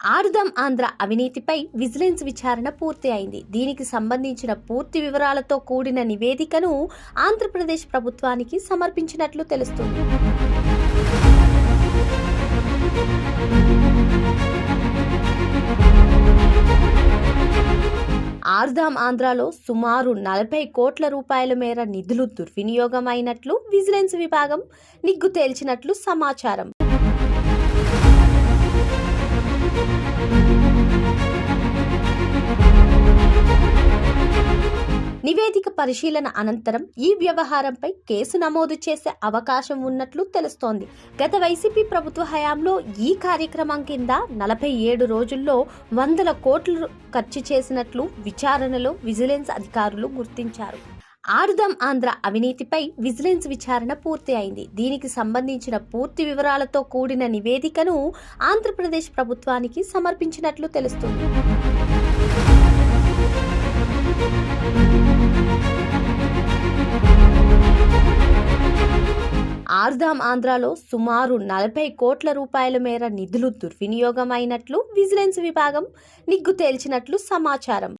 ఆరుదం ఆంధ్ర అవినీతిపై విజిలెన్స్ విచారణ పూర్తి అయింది దీనికి సంబంధించిన పూర్తి వివరాలతో కూడిన నివేదికను ఆంధ్రప్రదేశ్ ప్రభుత్వానికి సమర్పించినట్లు తెలుస్తుంది. ఆర్ధాం ఆంధ్రాలో సుమారు నలభై కోట్ల రూపాయల మేర నిధులు దుర్వినియోగం అయినట్లు విజిలెన్స్ విభాగం నిగ్గు తేల్చినట్లు సమాచారం. నివేదిక పరిశీలన అనంతరం ఈ వ్యవహారంపై కేసు నమోదు చేసే అవకాశం ఉన్నట్లు తెలుస్తోంది. గత వైసీపీ ప్రభుత్వ హయాంలో ఈ కార్యక్రమం కింద నలభై ఏడు రోజుల్లో వందల కోట్లు ఖర్చు చేసినట్లు విచారణలో విజిలెన్స్ అధికారులు గుర్తించారు. ఆరుదం ఆంధ్ర అవినీతిపై విజిలెన్స్ విచారణ పూర్తి అయింది దీనికి సంబంధించిన పూర్తి వివరాలతో కూడిన నివేదికను ఆంధ్రప్రదేశ్ ప్రభుత్వానికి సమర్పించినట్లు తెలుస్తుంది. ఆర్ధాం ఆంధ్రాలో సుమారు నలభై కోట్ల రూపాయల మేర నిధులు దుర్వినియోగం అయినట్లు విజిలెన్స్ విభాగం నిగ్గు తేల్చినట్లు సమాచారం.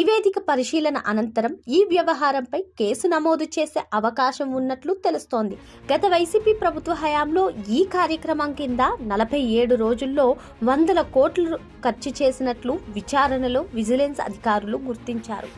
నివేదిక పరిశీలన అనంతరం ఈ వ్యవహారంపై కేసు నమోదు చేసే అవకాశం ఉన్నట్లు తెలుస్తోంది. గత వైసీపీ ప్రభుత్వ హయాంలో ఈ కార్యక్రమం కింద నలభై ఏడు రోజుల్లో వందల కోట్లు ఖర్చు చేసినట్లు విచారణలో విజిలెన్స్ అధికారులు గుర్తించారు.